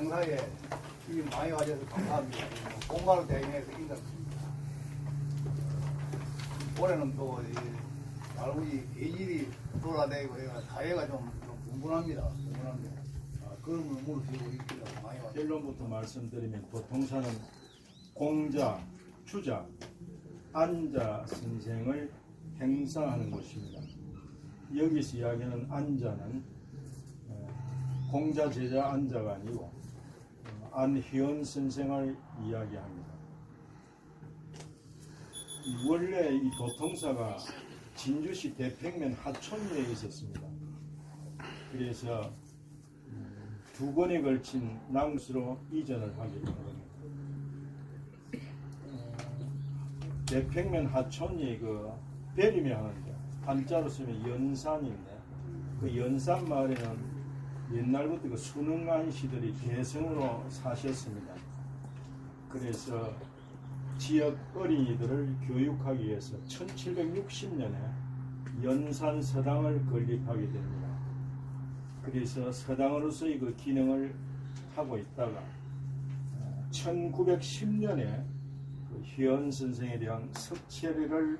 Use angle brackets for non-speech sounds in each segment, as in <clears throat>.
행사에 이 많이 와줘서 감사합니다. 공과를 대행해서 인사드립니다. 올해는 또 이, 할아버지 계절이 돌아다니고 해가 사회가 좀, 좀 분분합니다. 분분합니다. 아, 그런 걸 무릅쓰고 있기로 많이 와요. 결론부터 말씀드리면 보통사는 공자, 주자, 안자 선생을 행사하는 것입니다. 여기서 이야기하는 안자는 어, 공자, 제자, 안자가 아니고 어, 안희연 선생을 이야기합니다. 이 원래 이 도통사가 진주시 대평면 하천리에 있었습니다. 그래서 음, 두 번에 걸친 낭수로 이전을 하게 된 겁니다. 어, 대평면 하천리 그 배림이 하는데 한자로 쓰면 연산인데 그 연산 마을에는 옛날부터 그 수능한 시들이 개성으로 사셨습니다. 그래서 지역 어린이들을 교육하기 위해서 1760년에 연산 서당을 건립하게 됩니다. 그래서 서당으로서의 그 기능을 하고 있다가 1910년에 그 희연 선생에 대한 석체를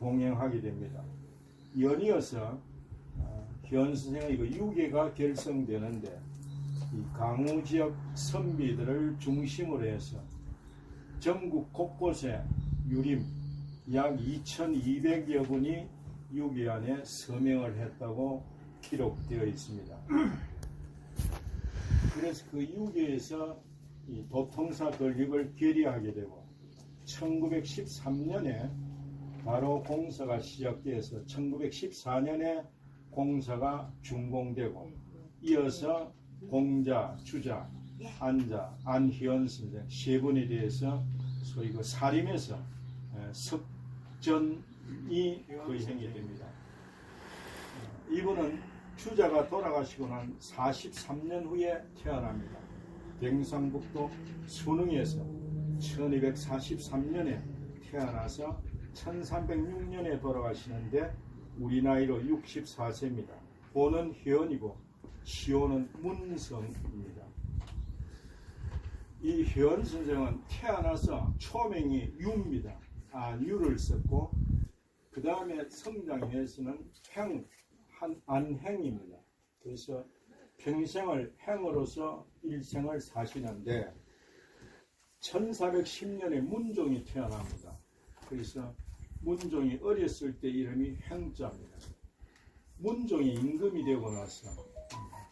봉행하게 됩니다. 연이어서 어, 희연 선생의 그 유계가 결성되는데 이 강우 지역 선비들을 중심으로 해서 전국 곳곳에 유림 약 2,200여 분이 유기 안에 서명을 했다고 기록되어 있습니다. <clears throat> 그래서 그 유기에서 이 도통사 건립을 결의하게 되고 1913년에 바로 공사가 시작돼서 1914년에 공사가 준공되고 이어서 공자, 주자, 안자, 안희연 선생 세 분에 대해서 소위 그 사림에서 에, 석전이 거행이 됩니다. 어, 이분은 주자가 돌아가시고 난 43년 후에 태어납니다. 경상북도 순흥에서 1243년에 태어나서 1306년에 돌아가시는데 우리 나이로 64세입니다. 보는 희연이고 시호는 문성입니다. 이 희연 선생은 태어나서 초명이 유입니다. 안유를 썼고 그 다음에 성장에서는 행, 한, 안행입니다. 그래서 평생을 행으로서 일생을 사시는데 1410년에 문종이 태어납니다. 그래서 문종이 어렸을 때 이름이 행자입니다. 문종이 임금이 되고 나서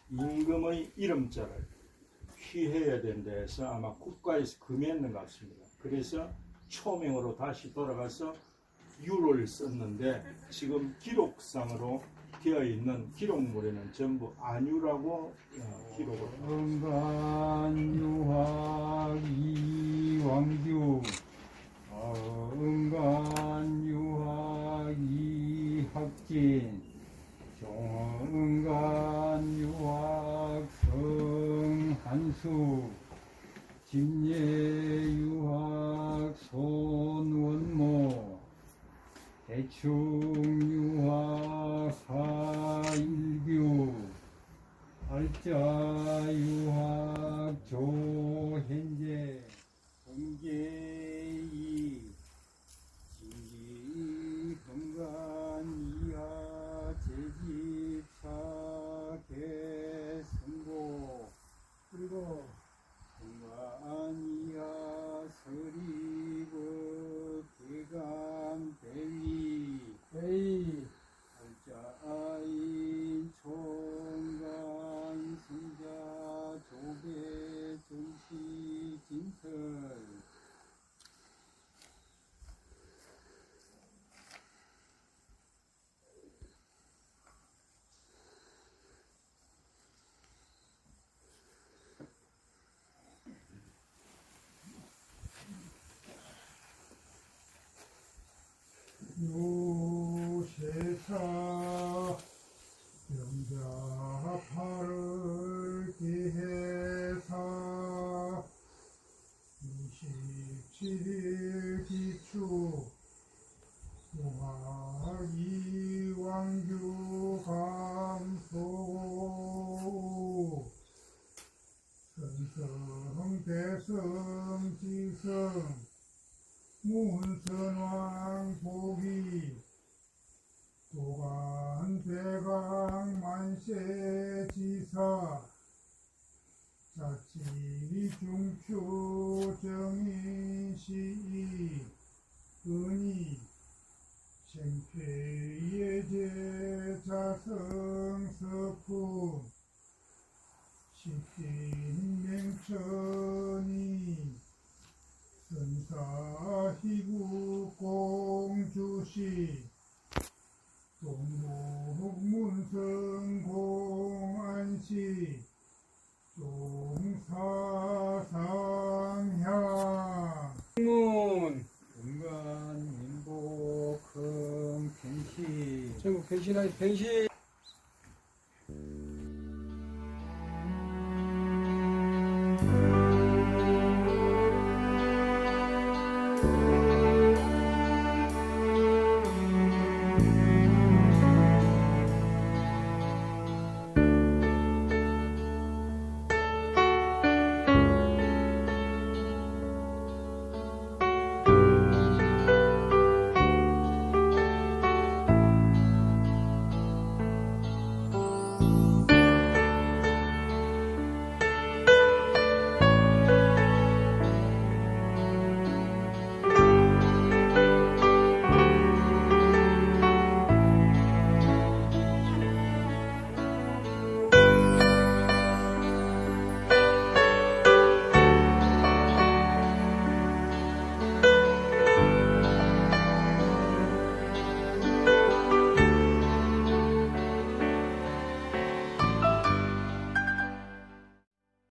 임금의 이름자를 휘해야 된다 해서 아마 국가에서 금했는 것 같습니다. 그래서 초명으로 다시 돌아가서 유를 썼는데 지금 기록상으로 되어 있는 기록물에는 전부 안유라고 어, 기록을 응간유 이학진 종응간유학 성 한수 집예유학 손원모 대충 유학 하일규 알자 유학 조 차 영자파를 기해서 27일 기초 우하이 왕규 감소 선성 대성 지성 문선왕 보기 보관 대강 만세 지사 자치리 중추 정인시 전국 변신하기 변신